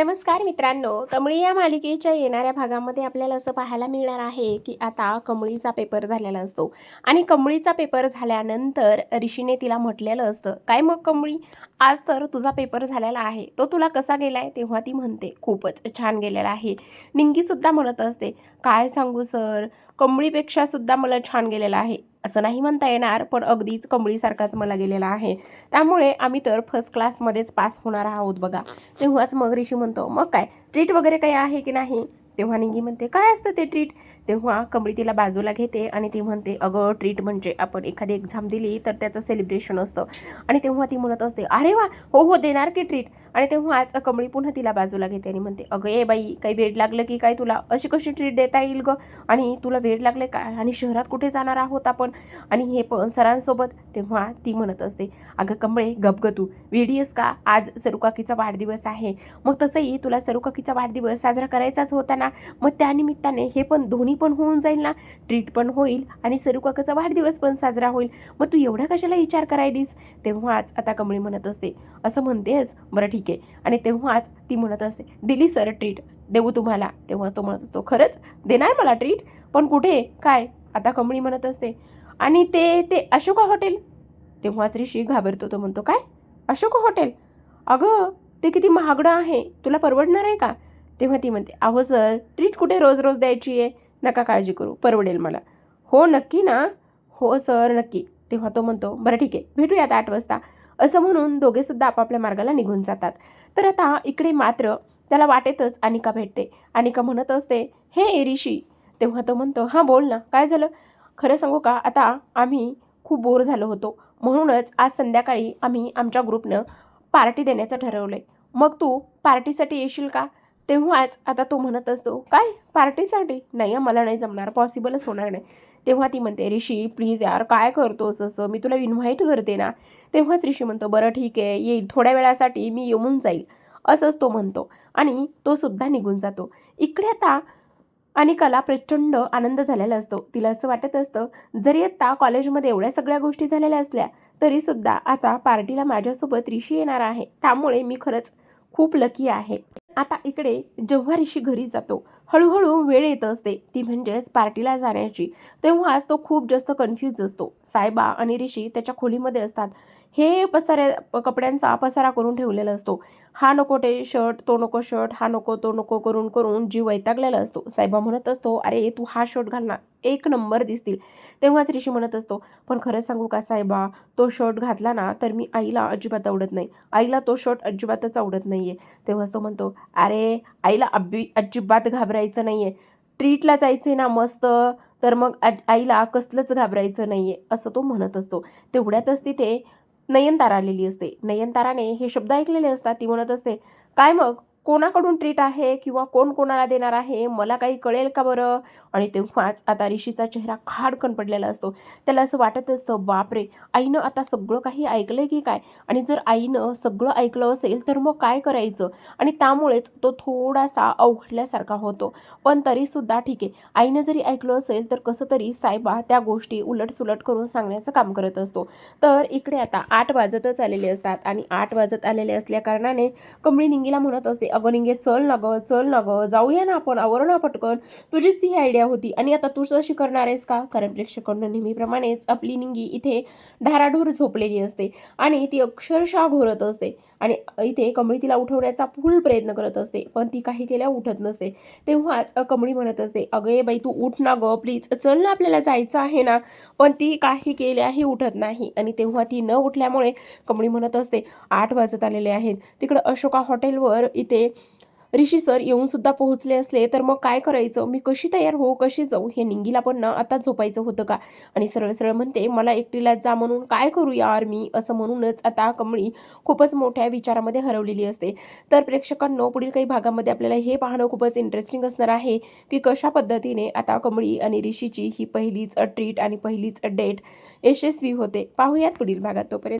नमस्कार मित्रांनो कमळी या मालिकेच्या येणाऱ्या भागामध्ये आपल्याला असं पाहायला मिळणार आहे की आता कमळीचा पेपर झालेला असतो. आणि कमळीचा पेपर झाल्यानंतर ऋषीने तिला म्हटलेलं असतं काय मग कमळी? आज तर तुझा पेपर झालेला आहे. तो तुला कसा गेलाय? तेव्हा ती म्हणते खूपच छान गेलेला आहे. निंगीसुद्धा म्हणत असते काय सांगू सर? कमळीपेक्षा सुद्धा मला छान गेलेला आहे. असं नाही म्हणता येणार पण अगदीच कमळीसारखाच मला गेलेला आहे. त्यामुळे आम्ही तर फर्स्ट क्लासमध्येच पास होणार आहोत बघा. तेव्हाच मग ऋषी म्हणतो मग काय? ट्रीट वगैरे काही आहे की नाही? तेव्हा निंगी म्हणते काय असतं ते ट्रीट तेव्हा कमळी तिला बाजूला घेते आणि ती म्हणते अगं ट्रीट म्हणजे आपण एखादी एक्झाम दिली तर त्याचं सेलिब्रेशन असतं. आणि तेव्हा ती म्हणत असते अरे वा हो हो देणार की ट्रीट आणि तेव्हा आज कमळी पुन्हा तिला बाजूला घेते आणि म्हणते अगं ए बाई काही वेळ लागलं की काय तुला? अशी कशी ट्रीट देता येईल गं? आणि तुला वेळ लागले काय आणि शहरात कुठे जाणार आहोत आपण? आणि हे पण सरांसोबत तेव्हा ती म्हणत असते अगं कमळे गपगतू वेडीयस का? आज सरुकाकीचा वाढदिवस आहे. मग तसंही तुला सरुकाकीचा वाढदिवस साजरा करायचाच होता ना? मग त्यानिमित्ताने हे पण दोन्ही पण होऊन जाईल ना ट्रीट पण होईल आणि सरू काकाचा वाढदिवस पण साजरा होईल. मग तू एवढा कशाला विचार करायलीस? तेव्हाच आता कमळी म्हणत असते. असं म्हणतेस बरं ठीक आहे. आणि तेव्हाच ती म्हणत असते दिली सर ट्रीट देऊ तुम्हाला. तेव्हाच तो म्हणत असतो खरंच? देणार मला ट्रीट पण कुठे? काय? आता कमळी म्हणत असते आणि ते ते अशोका हॉटेल तेव्हाच ऋषी घाबरतो तो म्हणतो काय? अशोका हॉटेल अगं ते किती महागडं आहे. तुला परवडणार आहे का? तेव्हा ती म्हणते अहो सर ट्रीट कुठे रोज रोज द्यायची आहे? नका काळजी करू परवडेल मला. हो नक्की ना? हो सर नक्की. तेव्हा तो म्हणतो बरं ठीक आहे भेटूयात आठ वाजता. असं म्हणून दोघेसुद्धा आपापल्या मार्गाला निघून जातात. तर आता इकडे मात्र त्याला वाटेतच अनिका भेटते. अनिका म्हणत असते हे ऋषी तेव्हा तो म्हणतो हां बोल ना काय झालं? खरं सांगू का आता आम्ही खूप बोर झालो होतो. म्हणूनच आज संध्याकाळी आम्ही आमच्या ग्रुपनं पार्टी देण्याचं ठरवलं आहे मग तू पार्टीसाठी येशील का? तेव्हाच आता तो म्हणत असतो काय? पार्टीसाठी? नाही मला नाही जमणार. पॉसिबलच होणार नाही. तेव्हा ती म्हणते ऋषी प्लीज यार काय करतोस असं मी तुला इन्व्हाइट करते ना. तेव्हाच ऋषी म्हणतो बरं ठीक आहे. येईल. थोड्या वेळासाठी मी येऊन जाईल. असंच तो म्हणतो. आणि तो सुद्धा निघून जातो. इकडे आता अनिकाला प्रचंड आनंद झालेला असतो. तिला असं वाटत असतं जरी आता कॉलेजमध्ये एवढ्या सगळ्या गोष्टी झालेल्या असल्या तरीसुद्धा आता पार्टीला माझ्यासोबत ऋषी येणार आहे. त्यामुळे मी खरंच खूप लकी आहे. आता इकडे जेव्हा ऋषी घरी जातो हळूहळू वेळ येत असते. ती म्हणजेच पार्टीला जाण्याची. तेव्हाच तो खूप जास्त कन्फ्यूज असतो. सायबा आणि ऋषी त्याच्या खोलीमध्ये असतात. हे पसाऱ्या कपड्यांचा पसारा करून ठेवलेला असतो. हा नको ते शर्ट तो नको शर्ट हा नको तो नको करून करून जीव वैतागलेला असतो. साहेबा म्हणत असतो अरे तू हा शर्ट घाल ना. एक नंबर दिसतील. तेव्हाच ऋषी म्हणत असतो पण खरं सांगू का साहेबा तो शर्ट घातला ना तर मी आईला अजिबात आवडत नाही. आईला तो शर्ट अजिबातच आवडत नाही आहे तेव्हाच तो म्हणतो अरे आईला अबी अजिबात घाबरायचं नाही आहे ट्रीटला जायचं ना मस्त तर मग आ- आईला कसलंच घाबरायचं नाही आहे असं तो म्हणत असतो. तेवढ्यातच तिथे नयनतारा आलेली असते. नयनताराने हे शब्द ऐकलेले असतात. ती म्हणत असते काय मग? कोणाकडून ट्रीट आहे किंवा कोण कोणाला देणार आहे मला काही कळेल का बरं? आणि तेव्हाच आता ऋषीचा चेहरा खाडकन पडलेला असतो. त्याला असं वाटत असतं बापरे आईनं आता सगळं काही ऐकलंय की काय? आणि जर आईनं सगळं ऐकलं असेल तर मग काय करायचं? आणि त्यामुळेच तो थोडासा अवघडल्यासारखा होतो. पण तरीसुद्धा ठीक आहे. आईनं जरी ऐकलं असेल तर कसं तरी साहेबा त्या गोष्टी उलटसुलट करून सांगण्याचं काम करत असतो. तर इकडे आता आठ वाजतच आलेले असतात. आणि आठ वाजत आलेले असल्या कारणाने कमळी निंगीला म्हणत असते अगं निंगे चल ना गं चल ना गं जाऊया ना आपण आवरू ना पटकन तुझीच ती आयडिया होती. आणि आता तूच अशी करणार आहेस का? कारण प्रेक्षकांना नेहमीप्रमाणेच आपली निंगी इथे धाराडूर झोपलेली असते. आणि ती अक्षरशः घोरत असते. आणि इथे कमळी तिला उठवण्याचा फुल प्रयत्न करत असते. पण ती काही केल्या उठत नसते. तेव्हाच कमळी म्हणत असते अगं बाई तू उठ ना गं प्लीज चल ना आपल्याला जायचं आहे ना. पण ती काही केल्याही उठत नाही. आणि तेव्हा ती न उठल्यामुळे कमळी म्हणत असते आठ वाजत आलेले आहेत. तिकडं अशोका हॉटेलवर इथे ऋषी सर येऊन सुद्धा पोहोचले असले तर मग काय करायचं? मी कशी तयार हो? कशी जाऊ? हे निंगीला पण ना आता झोपायचं होतं का? आणि सरळ सरळ म्हणते मला एकटीला जा म्हणून काय करू यार मी? असं म्हणूनच आता कमळी खूपच मोठ्या विचारामध्ये हरवलेली असते. तर प्रेक्षकांनो पुढील काही भागामध्ये आपल्याला हे पाहणं खूपच इंटरेस्टिंग असणार आहे की कशा पद्धतीने आता कमळी आणि ऋषीची ही पहिलीच ट्रीट आणि पहिलीच डेट यशस्वी होते. पाहूयात पुढील भागात तोपर्यंत.